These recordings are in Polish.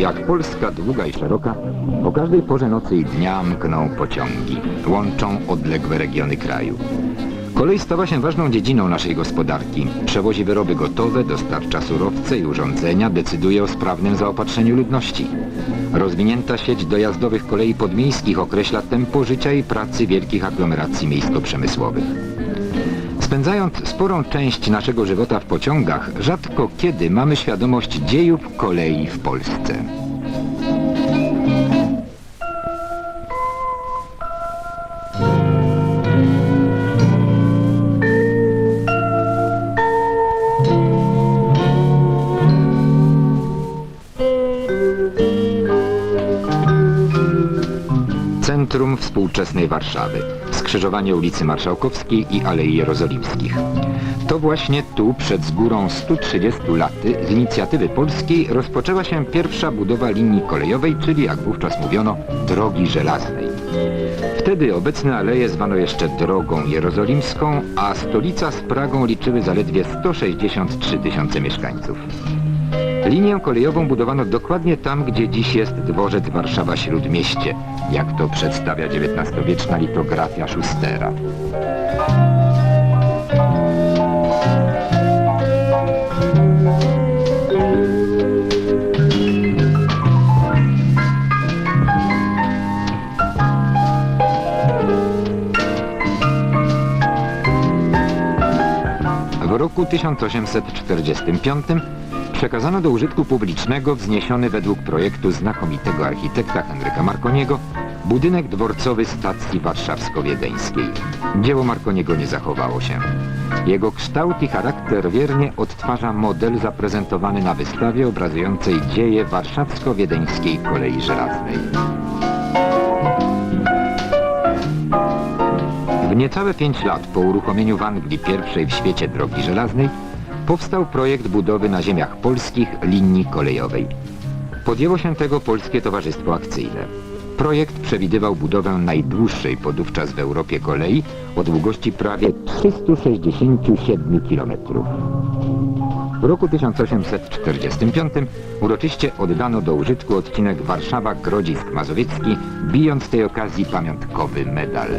Jak Polska długa i szeroka, o każdej porze nocy i dnia mkną pociągi. Łączą odległe regiony kraju. Kolej stała się ważną dziedziną naszej gospodarki. Przewozi wyroby gotowe, dostarcza surowce i urządzenia, decyduje o sprawnym zaopatrzeniu ludności. Rozwinięta sieć dojazdowych kolei podmiejskich określa tempo życia i pracy wielkich aglomeracji miejsko-przemysłowych. Spędzając sporą część naszego żywota w pociągach, rzadko kiedy mamy świadomość dziejów kolei w Polsce. Współczesnej Warszawy. Skrzyżowanie ulicy Marszałkowskiej i Alei Jerozolimskich. To właśnie tu, przed z górą 130 laty, z inicjatywy polskiej rozpoczęła się pierwsza budowa linii kolejowej, czyli jak wówczas mówiono, drogi żelaznej. Wtedy obecne aleje zwano jeszcze drogą jerozolimską, a stolica z Pragą liczyły zaledwie 163 tysiące mieszkańców. Linię kolejową budowano dokładnie tam, gdzie dziś jest dworzec Warszawa-Śródmieście, jak to przedstawia XIX-wieczna litografia Schustera. W roku 1845 przekazano do użytku publicznego wzniesiony według projektu znakomitego architekta Henryka Marconiego budynek dworcowy stacji warszawsko-wiedeńskiej. Dzieło Marconiego nie zachowało się. Jego kształt i charakter wiernie odtwarza model zaprezentowany na wystawie obrazującej dzieje warszawsko-wiedeńskiej kolei żelaznej. W niecałe pięć lat po uruchomieniu w Anglii pierwszej w świecie drogi żelaznej powstał projekt budowy na ziemiach polskich linii kolejowej. Podjęło się tego Polskie Towarzystwo Akcyjne. Projekt przewidywał budowę najdłuższej podówczas w Europie kolei o długości prawie 367 km. W roku 1845 uroczyście oddano do użytku odcinek Warszawa-Grodzisk Mazowiecki, bijąc tej okazji pamiątkowy medal.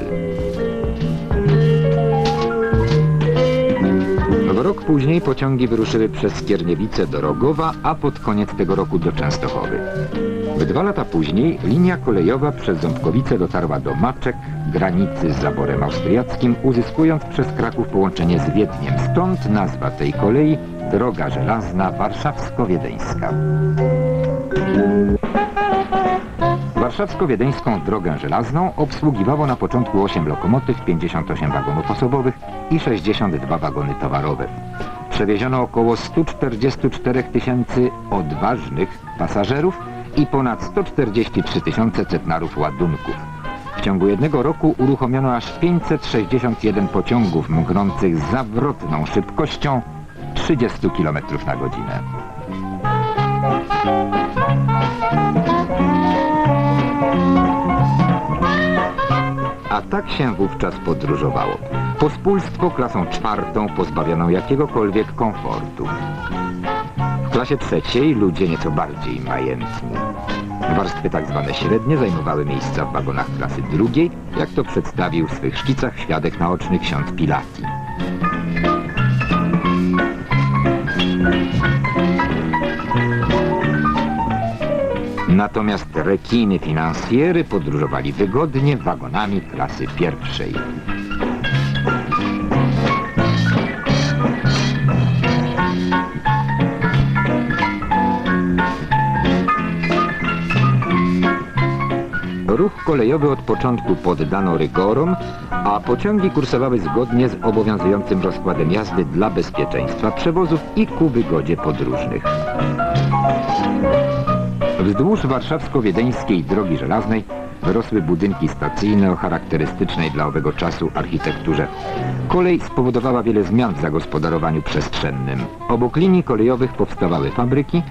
Rok później pociągi wyruszyły przez Skierniewice do Rogowa, a pod koniec tego roku do Częstochowy. W dwa lata później linia kolejowa przez Ząbkowice dotarła do Maczek, granicy z zaborem austriackim, uzyskując przez Kraków połączenie z Wiedniem. Stąd nazwa tej kolei Droga Żelazna Warszawsko-Wiedeńska. Warszawsko-Wiedeńską Drogę Żelazną obsługiwało na początku 8 lokomotyw, 58 wagonów osobowych i 62 wagony towarowe. Przewieziono około 144 tysięcy odważnych pasażerów i ponad 143 tysiące cetnarów ładunków. W ciągu jednego roku uruchomiono aż 561 pociągów mknących zawrotną szybkością 30 km na godzinę. A tak się wówczas podróżowało. Pospólstwo klasą czwartą pozbawioną jakiegokolwiek komfortu. W klasie trzeciej ludzie nieco bardziej majętni. Warstwy tak zwane średnie zajmowały miejsca w wagonach klasy drugiej, jak to przedstawił w swych szkicach świadek naoczny ksiądz Pilati. Natomiast rekiny finansjery podróżowali wygodnie wagonami klasy pierwszej. Kolejowy od początku poddano rygorom, a pociągi kursowały zgodnie z obowiązującym rozkładem jazdy dla bezpieczeństwa przewozów i ku wygodzie podróżnych. Wzdłuż warszawsko-wiedeńskiej drogi żelaznej wyrosły budynki stacyjne o charakterystycznej dla owego czasu architekturze. Kolej spowodowała wiele zmian w zagospodarowaniu przestrzennym. Obok linii kolejowych powstawały fabryki,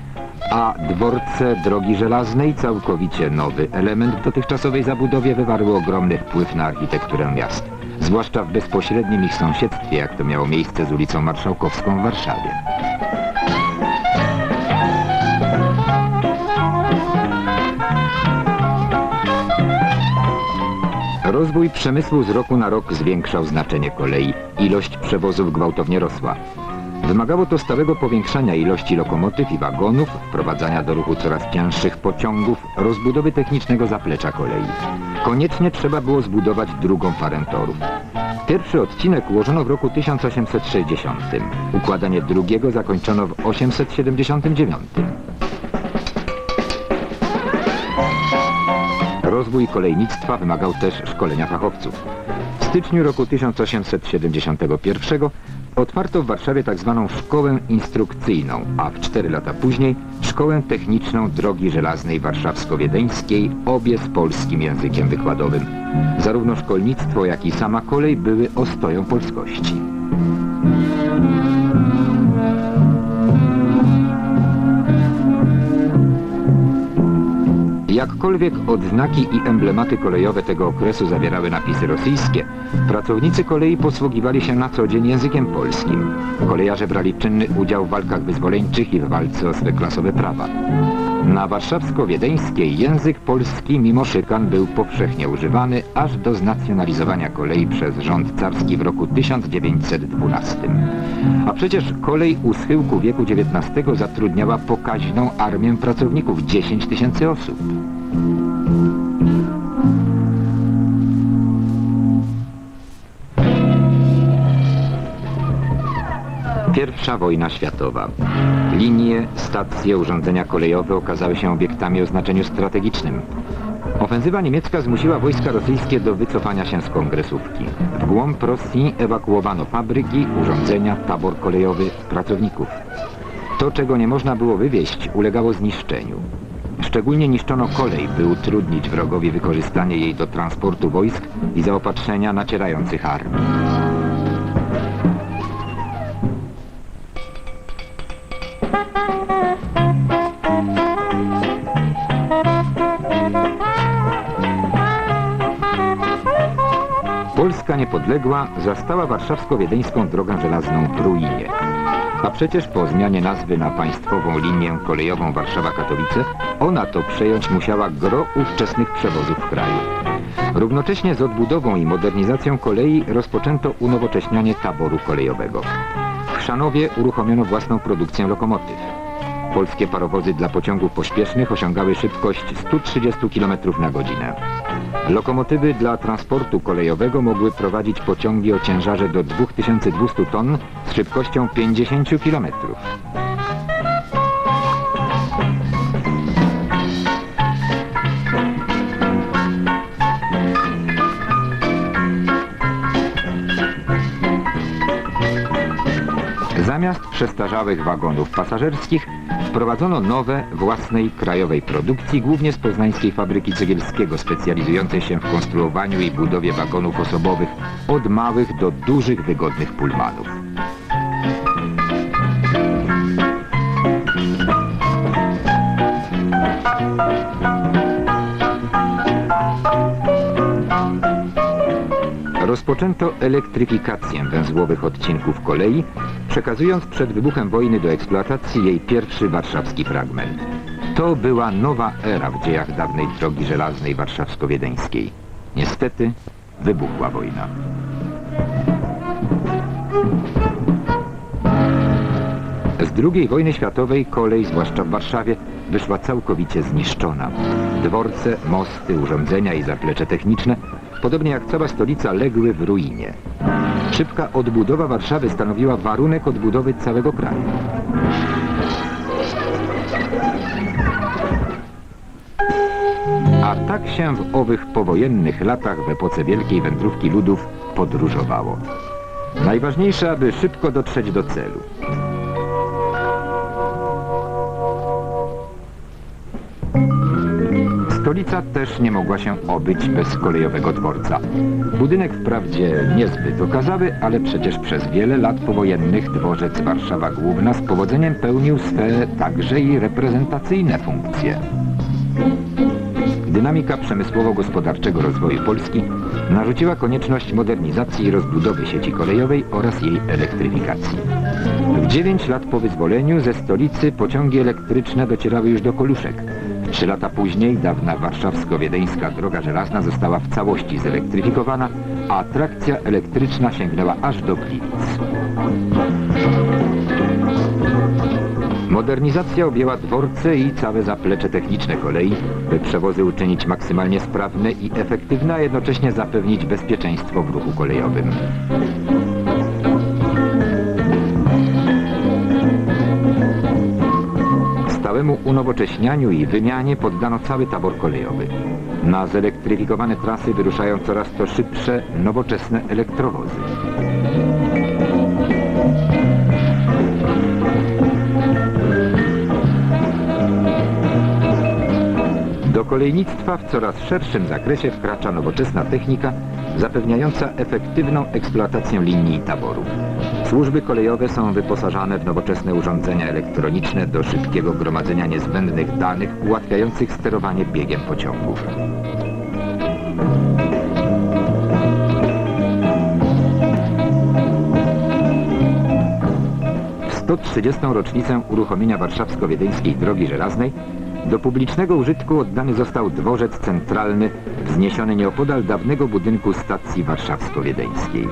a dworce drogi żelaznej całkowicie nowy element w dotychczasowej zabudowie wywarły ogromny wpływ na architekturę miast, zwłaszcza w bezpośrednim ich sąsiedztwie, jak to miało miejsce z ulicą Marszałkowską w Warszawie. Rozwój przemysłu z roku na rok zwiększał znaczenie kolei. Ilość przewozów gwałtownie rosła. Wymagało to stałego powiększania ilości lokomotyw i wagonów, wprowadzania do ruchu coraz cięższych pociągów, rozbudowy technicznego zaplecza kolei. Koniecznie trzeba było zbudować drugą parę torów. Pierwszy odcinek ułożono w roku 1860. Układanie drugiego zakończono w 879. Rozwój kolejnictwa wymagał też szkolenia fachowców. W styczniu roku 1871 otwarto w Warszawie tzw. szkołę instrukcyjną, a w cztery lata później szkołę techniczną drogi żelaznej warszawsko-wiedeńskiej, obie z polskim językiem wykładowym. Zarówno szkolnictwo, jak i sama kolej były ostoją polskości. Jakkolwiek odznaki i emblematy kolejowe tego okresu zawierały napisy rosyjskie, pracownicy kolei posługiwali się na co dzień językiem polskim. Kolejarze brali czynny udział w walkach wyzwoleńczych i w walce o swe klasowe prawa. Na warszawsko-wiedeńskiej język polski mimo szykan był powszechnie używany aż do znacjonalizowania kolei przez rząd carski w roku 1912. A przecież kolej u schyłku wieku XIX zatrudniała pokaźną armię pracowników 10 tysięcy osób. Pierwsza wojna światowa. Linie, stacje, urządzenia kolejowe okazały się obiektami o znaczeniu strategicznym. Ofensywa niemiecka zmusiła wojska rosyjskie do wycofania się z kongresówki. W głąb Rosji ewakuowano fabryki, urządzenia, tabor kolejowy, pracowników. To, czego nie można było wywieźć, ulegało zniszczeniu. Szczególnie niszczono kolej, by utrudnić wrogowi wykorzystanie jej do transportu wojsk i zaopatrzenia nacierających armii. Niepodległa zastała warszawsko-wiedeńską drogę żelazną ruinie. A przecież po zmianie nazwy na państwową linię kolejową Warszawa-Katowice, ona to przejąć musiała gro ówczesnych przewozów w kraju. Równocześnie z odbudową i modernizacją kolei rozpoczęto unowocześnianie taboru kolejowego. W Chrzanowie uruchomiono własną produkcję lokomotyw. Polskie parowozy dla pociągów pośpiesznych osiągały szybkość 130 km na godzinę. Lokomotywy dla transportu kolejowego mogły prowadzić pociągi o ciężarze do 2200 ton z szybkością 50 km. Zamiast przestarzałych wagonów pasażerskich wprowadzono nowe, własnej krajowej produkcji, głównie z poznańskiej fabryki cegielskiego, specjalizującej się w konstruowaniu i budowie wagonów osobowych od małych do dużych, wygodnych pulmanów. Rozpoczęto elektryfikację węzłowych odcinków kolei, przekazując przed wybuchem wojny do eksploatacji jej pierwszy warszawski fragment. To była nowa era w dziejach dawnej drogi żelaznej warszawsko-wiedeńskiej. Niestety wybuchła wojna. Z II wojny światowej kolej, zwłaszcza w Warszawie, wyszła całkowicie zniszczona. Dworce, mosty, urządzenia i zaplecze techniczne, podobnie jak cała stolica, legły w ruinie. Szybka odbudowa Warszawy stanowiła warunek odbudowy całego kraju. A tak się w owych powojennych latach w epoce wielkiej wędrówki ludów podróżowało. Najważniejsze, aby szybko dotrzeć do celu. Stolica też nie mogła się obyć bez kolejowego dworca. Budynek wprawdzie niezbyt okazały, ale przecież przez wiele lat powojennych dworzec Warszawa Główna z powodzeniem pełnił swe także i reprezentacyjne funkcje. Dynamika przemysłowo-gospodarczego rozwoju Polski narzuciła konieczność modernizacji i rozbudowy sieci kolejowej oraz jej elektryfikacji. W 9 lat po wyzwoleniu ze stolicy pociągi elektryczne docierały już do Koluszek. Trzy lata później dawna warszawsko-wiedeńska droga żelazna została w całości zelektryfikowana, a trakcja elektryczna sięgnęła aż do Gliwic. Modernizacja objęła dworce i całe zaplecze techniczne kolei, by przewozy uczynić maksymalnie sprawne i efektywne, a jednocześnie zapewnić bezpieczeństwo w ruchu kolejowym. Stałemu unowocześnianiu i wymianie poddano cały tabor kolejowy. Na zelektryfikowane trasy wyruszają coraz to szybsze, nowoczesne elektrowozy. Do kolejnictwa w coraz szerszym zakresie wkracza nowoczesna technika zapewniająca efektywną eksploatację linii taboru. Służby kolejowe są wyposażane w nowoczesne urządzenia elektroniczne do szybkiego gromadzenia niezbędnych danych ułatwiających sterowanie biegiem pociągów. W 130. rocznicę uruchomienia warszawsko-wiedeńskiej drogi żelaznej do publicznego użytku oddany został dworzec centralny wzniesiony nieopodal dawnego budynku stacji warszawsko-wiedeńskiej.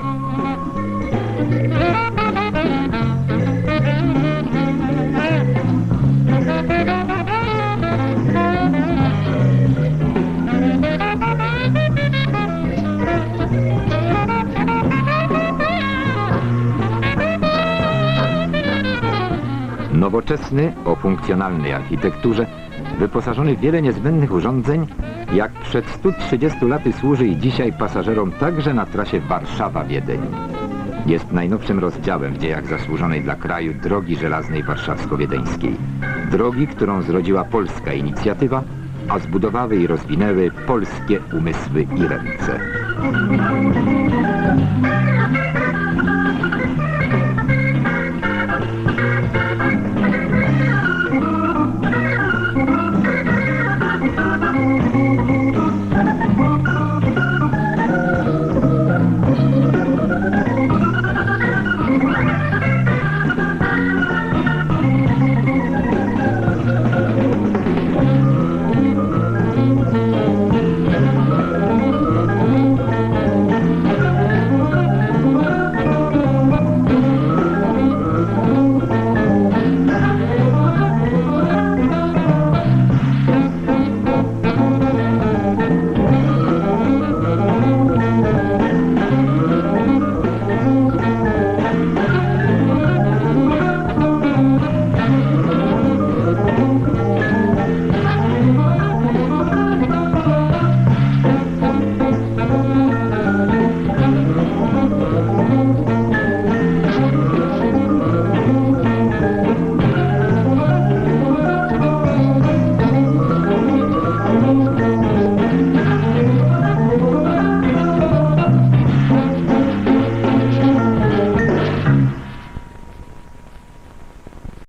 Nowoczesny, o funkcjonalnej architekturze, wyposażony w wiele niezbędnych urządzeń, jak przed 130 laty służy i dzisiaj pasażerom także na trasie Warszawa-Wiedeń. Jest najnowszym rozdziałem w dziejach zasłużonej dla kraju drogi żelaznej warszawsko-wiedeńskiej. Drogi, którą zrodziła polska inicjatywa, a zbudowały i rozwinęły polskie umysły i ręce.